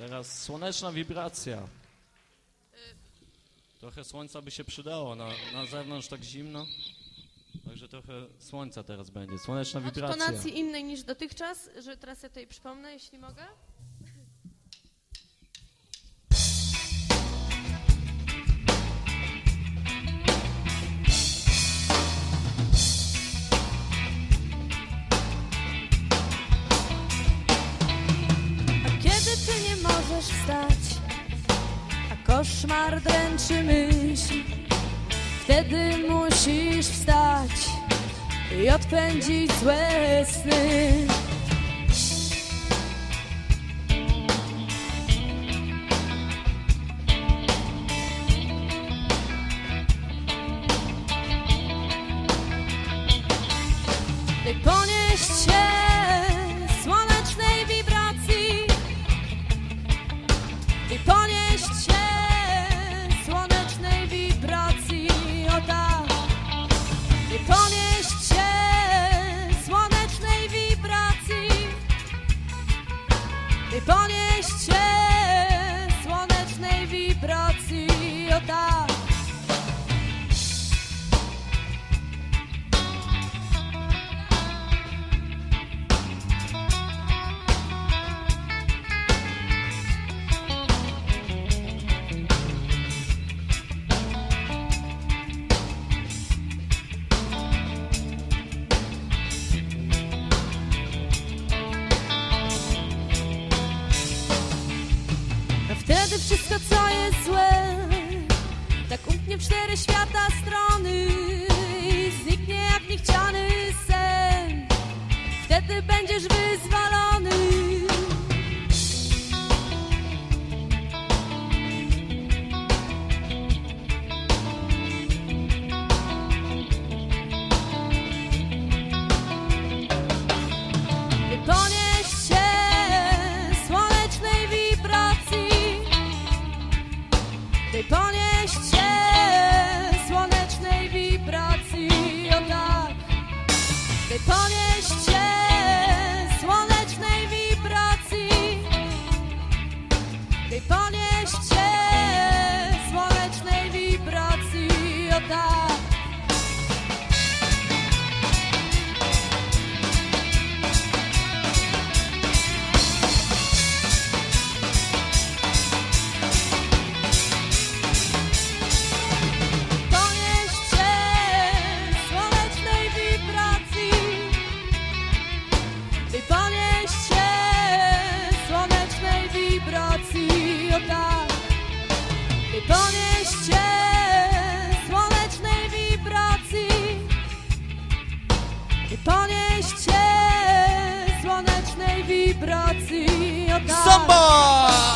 Teraz słoneczna wibracja. Trochę słońca by się przydało, na, na zewnątrz tak zimno. Także trochę słońca teraz będzie, słoneczna Od wibracja. tonacji innej niż dotychczas, że teraz ja tutaj przypomnę, jeśli mogę. Koszmar dręczy myśl, wtedy musisz wstać i odpędzić złe sny. By ponieść się o tak. A wtedy wszystko, cztery świata strony i zniknie jak niechciany sen. Wtedy będziesz wyzwolony. By ponieść wibracji, tak, by ponieść słonecznej wibracji, by ponieść słonecznej wibracji, o tak.